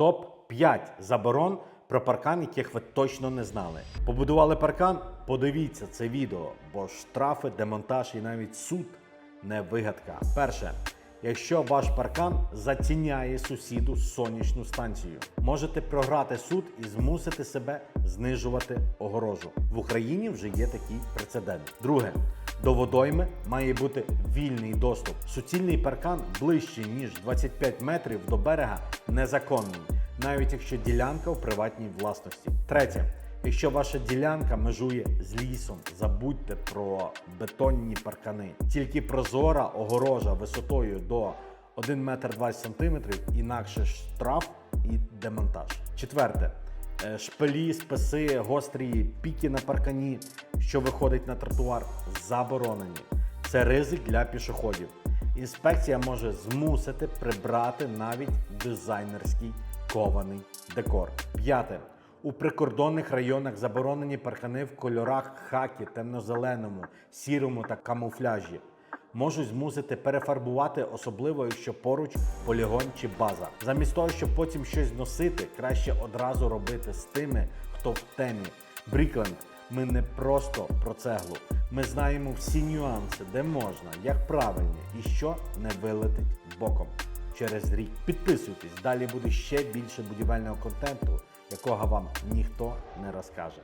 Топ-5 заборон про паркан, яких ви точно не знали. Побудували паркан? Подивіться це відео, бо штрафи, демонтаж і навіть суд не вигадка. Перше. Якщо ваш паркан затіняє сусіду сонячну станцію, можете програти суд і змусити себе знижувати огорожу. В Україні вже є такий прецедент. Друге, до водойми має бути вільний доступ. Суцільний паркан ближче ніж 25 метрів до берега незаконний, навіть якщо ділянка в приватній власності. Третє. Якщо ваша ділянка межує з лісом, забудьте про бетонні паркани. Тільки прозора огорожа висотою до 1 метр 20 сантиметрів, інакше штраф і демонтаж. Четверте. Е, Шпилі, списи, гострі піки на паркані, що виходить на тротуар, заборонені. Це ризик для пішоходів. Інспекція може змусити прибрати навіть дизайнерський кований декор. П'яте. У прикордонних районах заборонені паркани в кольорах хакі, темно-зеленому, сірому та камуфляжі. Можуть змусити перефарбувати, особливо якщо поруч полігон чи база. Замість того, щоб потім щось носити, краще одразу робити з тими, хто в темі. Брікленд, ми не просто про цеглу. Ми знаємо всі нюанси, де можна, як правильно і що не вилетить боком через рік. Підписуйтесь, далі буде ще більше будівельного контенту, якого вам ніхто не розкаже.